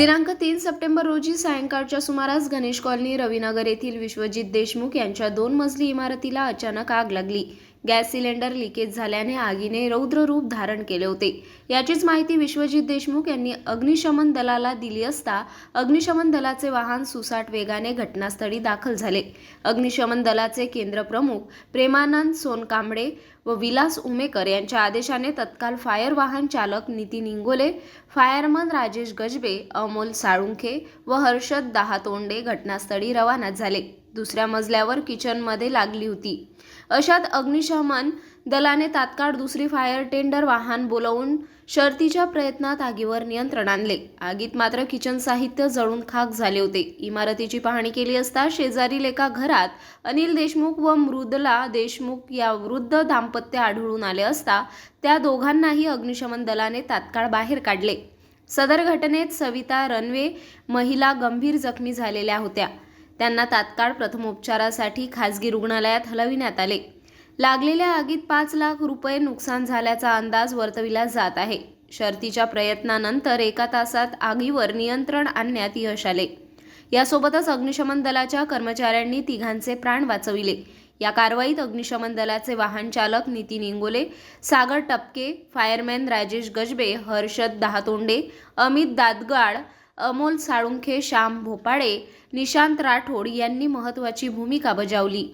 दिनांक तीन सप्टेंबर रोजी सायंकाळच्या सुमारास गणेश कॉलनी रविनगर येथील विश्वजित देशमुख यांच्या दोन मजली इमारतीला अचानक आग लागली. गॅस सिलेंडर लिकेज झाल्याने आगीने रौद्र रूप धारण केले होते. याचीच माहिती विश्वजित देशमुख यांनी अग्निशमन दलाला दिली असता अग्निशमन दलाचे वाहन सुसाट वेगाने घटनास्थळी दाखल झाले. अग्निशमन दलाचे केंद्र प्रमुख प्रेमानंद सोनकांबळे व विलास उमेकर यांच्या आदेशाने तत्काल फायर वाहन चालक नितीन इंगोले फायरमन राजेश गजबे अमोल साळुंखे व हर्षद दहातोंडे घटनास्थळी रवाना झाले. दुसऱ्या मजल्यावर किचनमध्ये लागली होती. अशात अग्निशमन दलाने तात्काळ दुसरी फायर टेंडर वाहन बोलवून शर्तीच्या प्रयत्नात आगीवर नियंत्रण आणले. आगीत मात्र किचन साहित्य जळून खाक झाले होते. इमारतीची पाहणी केली असता शेजारील एका घरात अनिल देशमुख व मृदला देशमुख या वृद्ध दाम्पत्य आढळून आले असता त्या दोघांनाही अग्निशमन दलाने तात्काळ बाहेर काढले. सदर घटनेत सविता रनवे महिला गंभीर जखमी झालेल्या होत्या. त्यांना तात्काळ प्रथमोपचारासाठी खासगी रुग्णालयात हलविण्यात आले. लागलेल्या आगीत पाच लाख रुपये नुकसान झाल्याचा अंदाज वर्तविला जात आहे. शर्तीच्या प्रयत्नानंतर एका तासात आगीवर नियंत्रण आणण्यात यश आले. यासोबतच अग्निशमन दलाच्या कर्मचाऱ्यांनी तिघांचे प्राण वाचविले. या कारवाईत अग्निशमन दलाचे वाहन चालक नितीन इंगोले सागर टपके फायरमॅन राजेश गजबे हर्षद दहातोंडे अमित दादगाड अमोल साळुंखे श्याम भोपाळे निशांत राठोड यांनी महत्त्वाची भूमिका बजावली.